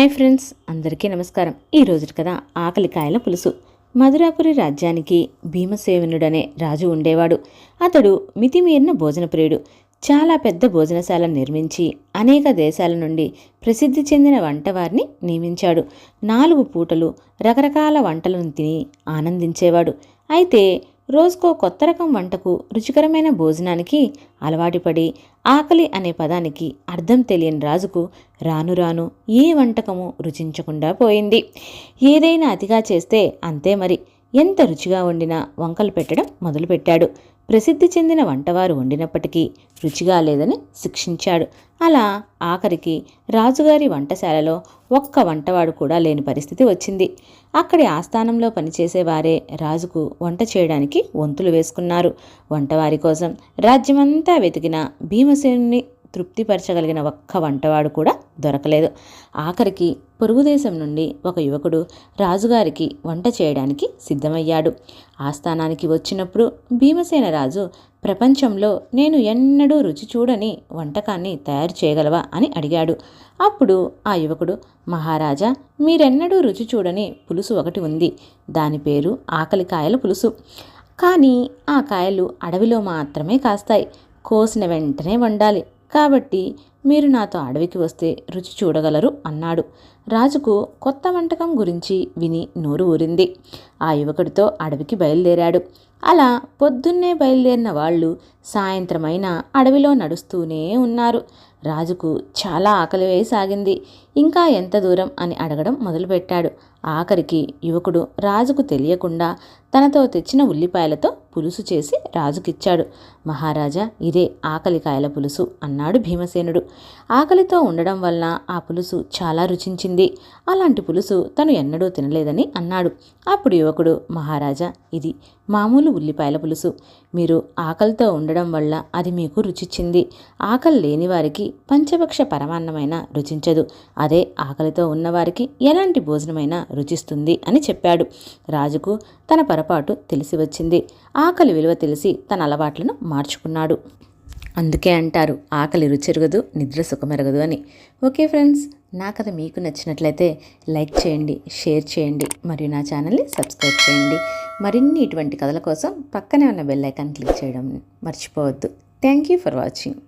Hi friends అందరికీ నమస్కారం. ఈ రోజు కదా ఆకలికాయల పులుసు. మధురాపురి రాజ్యానికి భీమసేవనుడనే రాజు ఉండేవాడు. అతడు మితిమీరిన భోజనప్రియుడు. చాలా పెద్ద భోజనశాల నిర్మించి అనేక దేశాల నుండి ప్రసిద్ధి చెందిన వంటవారిని నియమించాడు. నాలుగు పూటలు రకరకాల వంటలను తిని ఆనందించేవాడు. అయితే రోజుకో కొత్త రకం వంటకు రుచికరమైన భోజనానికి అలవాటుపడి ఆకలి అనే పదానికి అర్థం తెలియని రాజుకు రాను రాను ఏ వంటకము రుచించకుండా పోయింది. ఏదైనా అతిగా చేస్తే అంతే మరి. ఎంత రుచిగా వండినా వంకలు పెట్టడం మొదలుపెట్టాడు. ప్రసిద్ధి చెందిన వంటవారు వండినప్పటికీ రుచిగా లేదని శిక్షించాడు. అలా ఆఖరికి రాజుగారి వంటశాలలో ఒక్క వంటవాడు కూడా లేని పరిస్థితి వచ్చింది. అక్కడి ఆస్థానంలో పనిచేసేవారే రాజుకు వంట చేయడానికి వంతులు వేసుకున్నారు. వంటవారి కోసం రాజ్యమంతా వెతికిన భీమసేనుని తృప్తిపరచగలిగిన ఒక్క వంటవాడు కూడా దొరకలేదు. ఆఖరికి పొరుగుదేశం నుండి ఒక యువకుడు రాజుగారికి వంట చేయడానికి సిద్ధమయ్యాడు. ఆస్థానానికి వచ్చినప్పుడు భీమసేన రాజు ప్రపంచంలో నేను ఎన్నడూ రుచి చూడని వంటకాన్ని తయారు చేయగలవా? అని అడిగాడు. అప్పుడు ఆ యువకుడు మహారాజా మీరెన్నడూ రుచి చూడని పులుసు ఒకటి ఉంది. దాని పేరు ఆకలికాయల పులుసు. కానీ ఆ కాయలు అడవిలో మాత్రమే కాస్తాయి. కోసిన వెంటనే వండాలి. కాబట్టి మీరు నాతో అడవికి వస్తే రుచి చూడగలరు అన్నాడు. రాజుకు కొత్త వంటకం గురించి విని నోరు ఊరింది. ఆ యువకుడితో అడవికి బయలుదేరాడు. అలా పొద్దున్నే బయలుదేరిన వాళ్ళు సాయంత్రమైన అడవిలో నడుస్తూనే ఉన్నారు. రాజుకు చాలా ఆకలి వేయసాగింది ఇంకా ఎంత దూరం అని అడగడం మొదలుపెట్టాడు. ఆఖరికి యువకుడు రాజుకు తెలియకుండా తనతో తెచ్చిన ఉల్లిపాయలతో పులుసు చేసి రాజుకిచ్చాడు. మహారాజా ఇదే ఆకలికాయల పులుసు అన్నాడు భీమసేనుడు. ఆకలితో ఉండడం వలన ఆ పులుసు చాలా రుచించింది. అలాంటి పులుసు తను ఎన్నడూ తినలేదని అన్నాడు. అప్పుడు యువకుడు మహారాజా ఇది మామూలు ఉల్లిపాయల పులుసు. మీరు ఆకలితో ఉండడం వల్ల అది మీకు రుచిచ్చింది. ఆకలి లేని వారికి పంచపక్ష పరమాన్నమైన రుచించదు. అదే ఆకలితో ఉన్నవారికి ఎలాంటి భోజనమైనా రుచిస్తుంది అని చెప్పాడు. రాజుకు తన పొరపాటు తెలిసి వచ్చింది. ఆకలి విలువ తెలిసి తన అలవాట్లను మార్చుకున్నాడు. అందుకే అంటారు ఆకలి రుచెరగదు నిద్ర సుఖమెరగదు అని. ఓకే ఫ్రెండ్స్ నా కథ మీకు నచ్చినట్లయితే లైక్ చేయండి షేర్ చేయండి మరియు నా ఛానల్ని సబ్స్క్రైబ్ చేయండి. మరిన్ని ఇటువంటి కథల కోసం పక్కనే ఉన్న బెల్ ఐకాన్ క్లిక్ చేయడం మర్చిపోవద్దు. Thank you for watching.